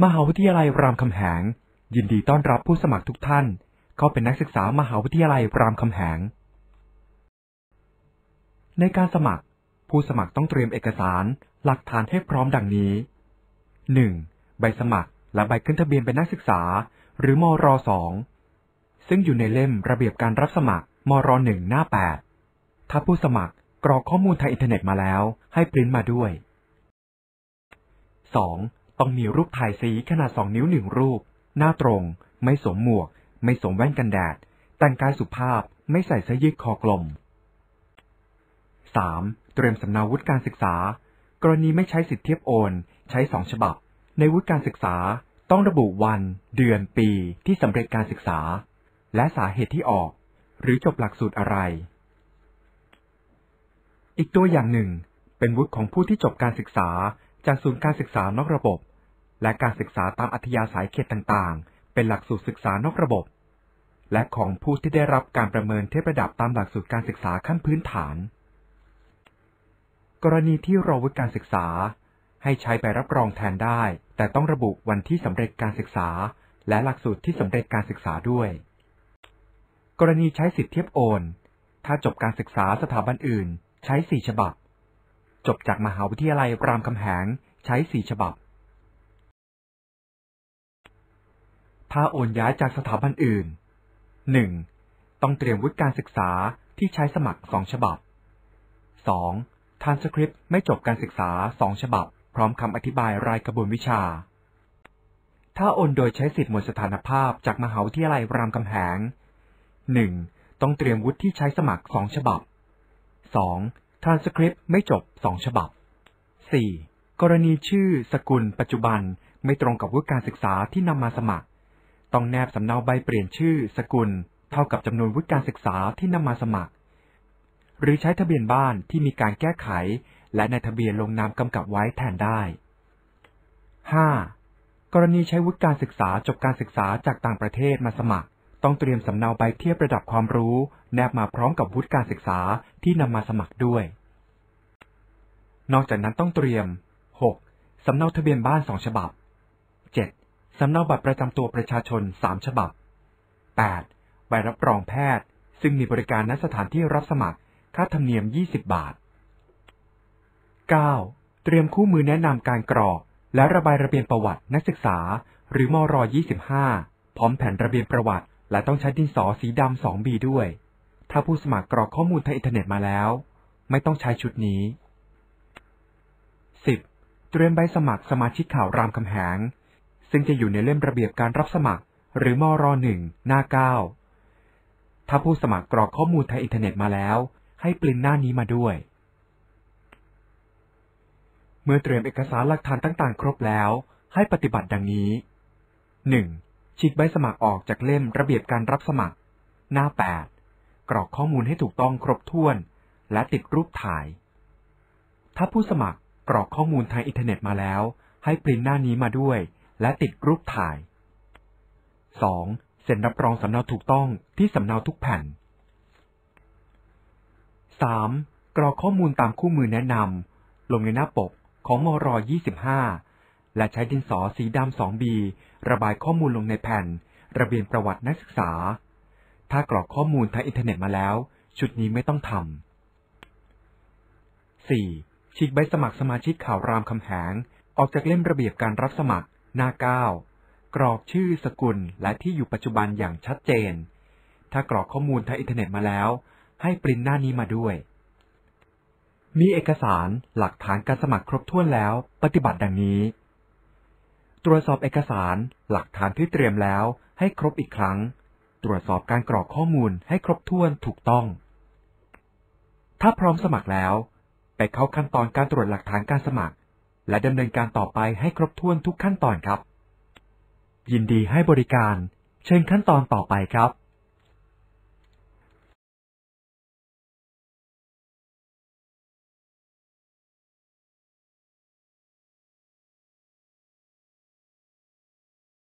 มหาวิทยาลัยรามคำแหง ยินดีต้อนรับผู้สมัครทุกท่าน เข้าเป็นนักศึกษามหาวิทยาลัยรามคำแหง ในการสมัคร ผู้สมัครต้องเตรียมเอกสาร หลักฐานให้พร้อมดังนี้ 1. ใบสมัครและใบขึ้นทะเบียนเป็นนักศึกษา หรือมรสองซึ่งอยู่ในเล่มระเบียบการรับสมัครมรหนึ่งหน้า 8 ถ้าผู้สมัครกรอกข้อมูลทางอินเทอร์เน็ตมาแล้ว ให้ปริ้นมาด้วย 2. ต้องมีรูปถ่ายสีขนาด2นิ้วหนึ่งรูป หน้าตรง ไม่สวมหมวก ไม่สวมแว่นกันแดด แต่งกายสุภาพ ไม่ใส่เสื้อยืดคอกลม 3. เตรียมสำเนาวุฒิการศึกษา กรณีไม่ใช้สิทธิเทียบโอน ใช้สองฉบับ ในวุฒิการศึกษาต้องระบุวัน เดือน ปีที่สำเร็จการศึกษา และสาเหตุที่ออก หรือจบหลักสูตรอะไร อีกตัวอย่างหนึ่ง เป็นวุฒิของผู้ที่จบการศึกษาจากศูนย์การศึกษานอกระบบ และการศึกษาตามอัธยาศัยเขตต่างๆ เป็นหลักสูตรศึกษานอกระบบ และของผู้ที่ได้รับการประเมินเทียบระดับตามหลักสูตรการศึกษาขั้นพื้นฐาน กรณีที่รอวุฒิการศึกษา ให้ใช้ใบรับรองแทนได้ แต่ต้องระบุวันที่สำเร็จการศึกษา และหลักสูตรที่สำเร็จการศึกษาด้วย กรณีใช้สิทธิเทียบโอน ถ้าจบการศึกษาสถาบันอื่น ใช้สี่ฉบับ จบจากมหาวิทยาลัยรามคำแหง ใช้สี่ฉบับ ถ้าโอนย้ายจากสถาบันอื่น 1. ต้องเตรียมวุฒิการศึกษาที่ใช้สมัครสองฉบับ 2. ทานสคริปต์ไม่จบการศึกษาสองฉบับ พร้อมคำอธิบายรายกระบวนวิชา ถ้าโอนโดยใช้สิทธิ์หมดสถานภาพจากมหาวิทยาลัยรามคำแหง 1. ต้องเตรียมวุฒิที่ใช้สมัครสองฉบับ 2. ทานสคริปต์ไม่จบสองฉบับ 4. กรณีชื่อ สกุล ปัจจุบันไม่ตรงกับวุฒิการศึกษาที่นำมาสมัคร ต้องแนบสำเนาใบเปลี่ยนชื่อ สกุล เท่ากับจำนวนวุฒิการศึกษาที่นำมาสมัคร หรือใช้ทะเบียนบ้านที่มีการแก้ไข และในทะเบียนลงนามกำกับไว้แทนได้ 5. กรณีใช้วุฒิการศึกษาจบการศึกษาจากต่างประเทศมาสมัคร ต้องเตรียมสำเนาใบเทียบระดับความรู้ แนบมาพร้อมกับวุฒิการศึกษาที่นำมาสมัครด้วย นอกจากนั้นต้องเตรียม 6. สำเนาทะเบียนบ้านสองฉบับ 7. สำเนาบัตรประจำตัวประชาชนสามฉบับ 8. ใบรับรองแพทย์ ซึ่งมีบริการณสถานที่รับสมัคร ค่าธรรมเนียม 20 บาท 9. เตรียมคู่มือแนะนำการกรอก และระบายระเบียนประวัตินักศึกษา หรือมร25 พร้อมแผนระเบียนประวัติ และต้องใช้ดินสอสีดำ 2B ด้วย ถ้าผู้สมัครกรอกข้อมูลทางอินเทอร์เน็ตมาแล้ว ไม่ต้องใช้ชุดนี้ 10. เตรียมใบสมัครสมาชิกข่าวรามคำแหง ซึ่งจะอยู่ในเล่มระเบียบการรับสมัคร หรือมรหนึ่งหน้า9ถ้าผู้สมัครกรอกข้อมูลทางอินเทอร์เน็ตมาแล้ว ให้ปริ้นหน้านี้มาด้วย เมื่อเตรียมเอกสารหลักฐานต่างๆ ครบแล้ว ให้ปฏิบัติดังนี้ 1. ฉีกใบสมัครออกจากเล่มระเบียบการรับสมัคร หน้า 8 กรอกข้อมูลให้ถูกต้องครบถ้วน และติดรูปถ่าย ถ้าผู้สมัครกรอกข้อมูลทางอินเทอร์เน็ตมาแล้ว ให้ปริ้นหน้านี้มาด้วย และติดรูปถ่าย 2. เซ็นรับรองสำเนาถูกต้องที่สำเนาทุกแผ่น 3. กรอกข้อมูลตามคู่มือแนะนำ ลงในหน้าปกของมร25 และใช้ดินสอสีดำ 2B ระบายข้อมูลลงในแผ่น ระเบียนประวัตินักศึกษา ถ้ากรอกข้อมูลทางอินเทอร์เน็ตมาแล้ว ชุดนี้ไม่ต้องทำ 4. ฉีกใบสมัครสมาชิกข่าวรามคำแหง ออกจากเล่มระเบียบการรับสมัคร หน้า 9 กรอกชื่อสกุลและที่อยู่ปัจจุบันอย่างชัดเจน ถ้ากรอกข้อมูลทางอินเทอร์เน็ตมาแล้ว ให้ปริ้นหน้านี้มาด้วย มีเอกสารหลักฐานการสมัครครบถ้วนแล้ว ปฏิบัติดังนี้ ตรวจสอบเอกสารหลักฐานที่เตรียมแล้วให้ครบอีกครั้ง ตรวจสอบการกรอกข้อมูลให้ครบถ้วนถูกต้อง ถ้าพร้อมสมัครแล้ว ไปเข้าขั้นตอนการตรวจหลักฐานการสมัคร และดำเนินการต่อไปให้ครบถ้วนทุกขั้นตอนครับ ยินดีให้บริการ เชิญขั้นตอนต่อไปครับ